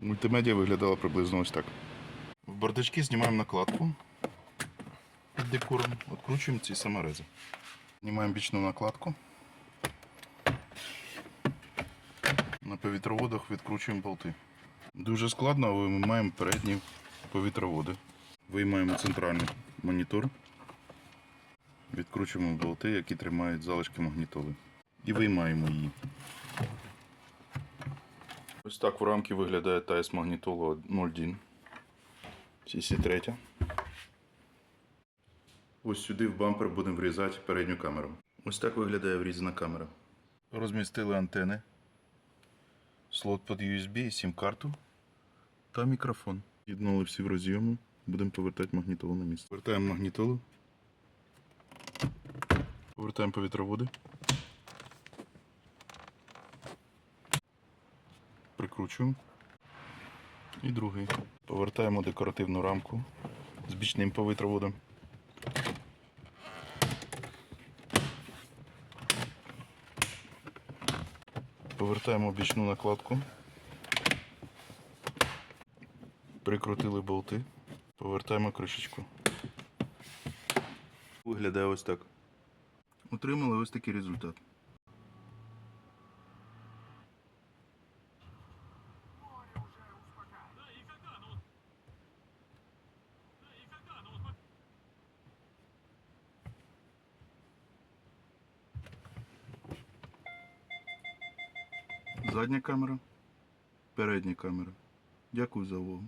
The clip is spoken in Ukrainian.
Мультимедіа виглядала приблизно ось так. В бардачки знімаємо накладку під декором, відкручуємо ці саморези. Знімаємо бічну накладку. На повітроводах відкручуємо болти. Дуже складно, але ми маємо передні повітроводи. Виймаємо центральний монітор. Відкручуємо болти, які тримають залишки магнітоли. І виймаємо її. Ось так в рамки виглядає ТАЙС магнітола 01. CC3. Ось сюди в бампер будемо врізати передню камеру. Ось так виглядає врізана камера. Розмістили антени, слот під USB, сім-карту та мікрофон. Єднали всі в розйому. Будемо повертати магнітолу на місце. Повертаємо магнітолу. Повертаємо повітроводи. Прикручуємо. І другий. Повертаємо декоративну рамку з бічним повітроводом. Повертаємо бічну накладку. Прикрутили болти. Повертаємо кришечку. Виглядає ось так. Отримали ось такий результат. Задня камера, передня камера. Дякую за увагу.